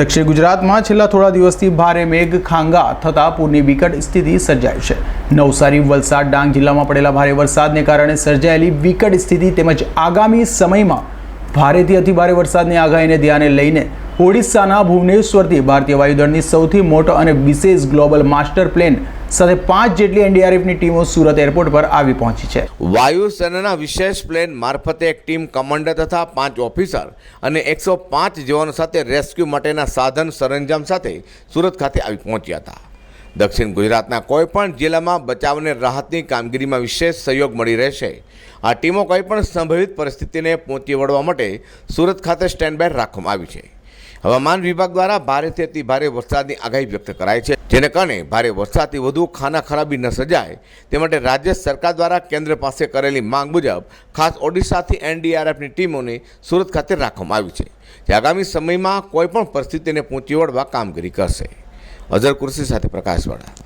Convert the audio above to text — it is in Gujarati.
દક્ષિણ ગુજરાતમાં છેલ્લા થોડા દિવસથી ભારે મેઘ ખાંગા થતાં પૂરની વિકટ સ્થિતિ સર્જાઈ છે. નવસારી, વલસાડ, ડાંગ જિલ્લામાં પડેલા ભારે વરસાદને કારણે સર્જાયેલી વિકટ સ્થિતિ તેમજ આગામી સમયમાં ભારેથી અતિભારે વરસાદની આગાહીને ધ્યાને લઈને ઓડિશાના ભુવનેશ્વરથી ભારતીય વાયુદળની સૌથી મોટો અને વિશેષ ગ્લોબલ માસ્ટર પ્લેન સાથે પાંચ જેટલી એનડીઆરએફની ટીમો સુરત એરપોર્ટ પર આવી પહોંચી છે. વાયુસેનાના વિશેષ પ્લેન મારફતે એક ટીમ કમાન્ડર તથા પાંચ ઓફિસર અને એકસો પાંચ જવાનો સાથે રેસ્ક્યુ માટેના સાધન સરંજામ સાથે સુરત ખાતે આવી પહોંચ્યા હતા. દક્ષિણ ગુજરાતના કોઈપણ જિલ્લામાં બચાવ અને રાહતની કામગીરીમાં વિશેષ સહયોગ મળી રહેશે. આ ટીમો કોઈપણ સંભવિત પરિસ્થિતિને પહોંચી વળવા માટે સુરત ખાતે સ્ટેન્ડ બાય રાખવામાં આવી છે. હવામાન વિભાગ દ્વારા ભારેથી અતિ ભારે વરસાદની આગાહી વ્યક્ત કરાઈ છે, જેને કારણે ભારે વરસાદથી વધુ ખાના ખરાબી ન સર્જાય. તે માટે રાજ્ય સરકાર દ્વારા કેન્દ્ર પાસે કરેલી માંગ મુજબ ખાસ ઓડિશાથી એનડીઆરએફની ટીમોને સુરત ખાતે રાખવામાં આવી છે, જે આગામી સમયમાં કોઈપણ પરિસ્થિતિને પહોંચી વળવા કામગીરી કરશે. અઝર કુર્સી સાથે પ્રકાશવાળા.